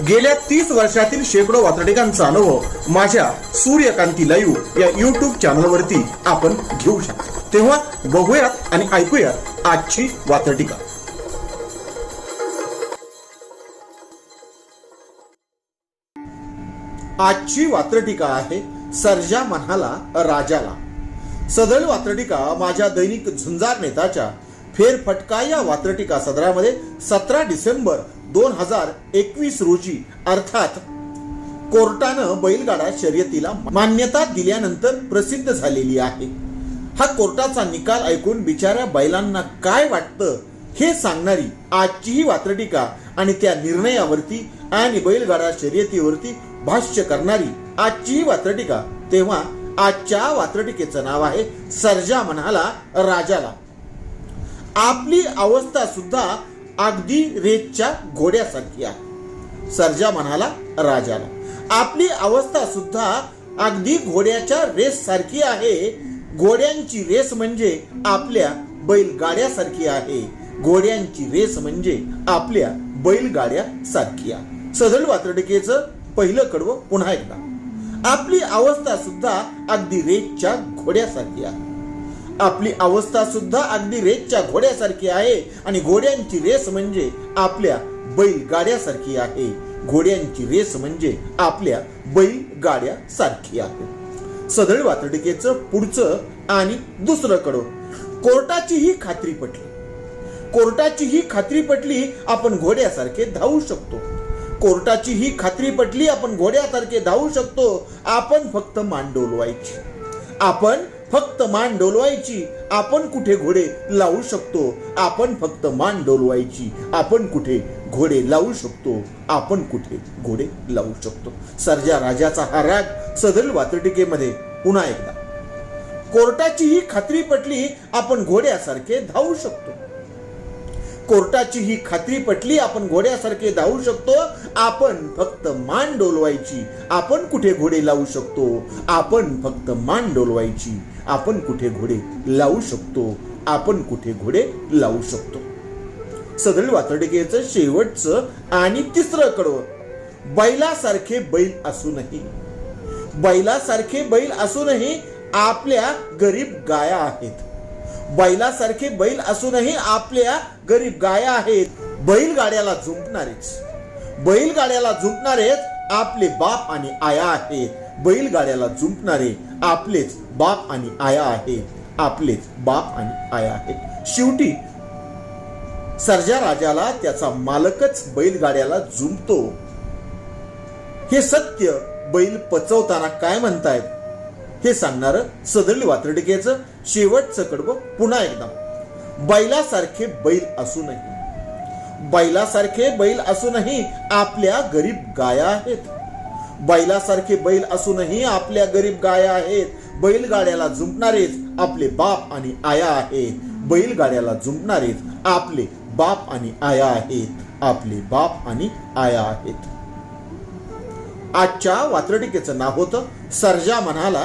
गेल्या तीस वर्षातील शेकडो वातडिकांचा अनुभव माझ्या सूर्यकांती लाईव्ह या युट्यूब चॅनलवरती आपण घेऊ शकतो. तेव्हा बघूयात आणि ऐकूयात आजची वातडिका आजची वात्रटिका आहे सर्जा म्हणाला राजाला. सदर वात्रटिका माझ्या दैनिक झुंजार नेताच्या फेरफटका या वात्रटिका सदरामध्ये सतरा डिसेंबर दोन हजार एकवीस रोजी अर्थात कोर्टानं बैलगाडा शर्यतीला मान्यता दिल्यानंतर प्रसिद्ध झालेली आहे. हा कोर्टाचा निकाल ऐकून बिचाऱ्या बैलांना काय वाटतं हे सांगणारी आजची ही वात्रटिका आणि त्या निर्णयावरती आणि बैलगाडा शर्यतीवरती भाष्य करणारी आजची ही वात्रटिका तेव्हा आजच्या वात्रटिकेचं नाव आहे सर्जा म्हणाला राजाला. आपली अवस्था सुद्धा अगदी रेतच्या घोड्यासारखी आहे. सर्जा म्हणाला राजाला आपली अवस्था सुद्धा अगदी घोड्याच्या रेस सारखी आहे. घोड्यांची रेस म्हणजे आपल्या बैलगाड्यासारखी आहे. घोड्यांची रेस म्हणजे आपल्या बैलगाड्या सारखी आहे. सदल वात्रटिकेचं पहिलं कडवं पुन्हा एकदा. आपली अवस्था सुद्धा अगदी रेतच्या घोड्यासारखी आहे. आपली अवस्था सुद्धा अगदी रेसच्या घोड्यासारखी आहे. आणि घोड्यांची रेस म्हणजे आपल्या बैलगाड्यासारखी आहे. घोड्यांची रेस म्हणजे आपल्या बैलगाड्यासारखी आहे. सदळ वातडिकेचं पुढचं आणि दुसरं कडं कोर्टाची ही खात्री पटली. कोर्टाची ही खात्री पटली आपण घोड्यासारखे धावू शकतो. कोर्टाची ही खात्री पटली आपण घोड्यासारखे धावू शकतो. आपण फक्त मान डोलवायची आपण फक्त मान डोलवायची. आपण कुठे घोडे लावू शकतो? आपण फक्त मान डोलवायची. आपण कुठे घोडे लावू शकतो? आपण कुठे घोडे लावू शकतो? सर्जा राजाचा हा राग सदल वातटिकेमध्ये पुन्हा एकदा. कोर्टाची ही खात्री पटली आपण घोड्यासारखे धावू शकतो. कोर्टाची ही खात्री पटली आपण घोड्यासारखे धावू शकतो आपण फक्त मान डोलवायची. आपण कुठे घोडे लावू शकतो? आपण फक्त मान डोलवायची. आपण कुठे घोडे लावू शकतो? आपण कुठे घोडे लावू शकतो? सदळ वातडिकेचं शेवटचं आणि तिसरं कडवं. बैलासारखे बैल असूनही बैलासारखे बैल असूनही आपल्या गरीब गाया आहेत. बैलासारखे बैल असूनही आपल्या गरीब गाया आहेत. बैलगाड्याला झुंपणारेच. बैलगाड्याला झुंपणारेच आपले बाप आणि आया आहेत. बैलगाड्याला झुंपणारे आपलेच बाप आणि आया आहेत. आपलेच बाप आणि आया आहेत. शेवटी सर्जा राजाला त्याचा मालकच बैलगाड्याला झुंपतो. हे सत्य बैल पचवताना काय म्हणतायत? हे सांगणारं सदळी वात्रटिकेचं शेवटचं कडवं पुन्हा एकदा. बैलासारखे बैल असूनही. बैलासारखे बैल असूनही आपल्या गरीब गाया आहेत. बैलासारखे बैल असूनही आपल्या गरीब गाया आहेत. बैलगाड्याला जुंपणारेच आपले बाप आणि आया आहेत. बैलगाड्याला जुंपणारेच आपले बाप आणि आया आहेत. आपले बाप आणि आया आहेत. आजच्या वात्रटिकेचं नाव होतं सर्जा म्हणाला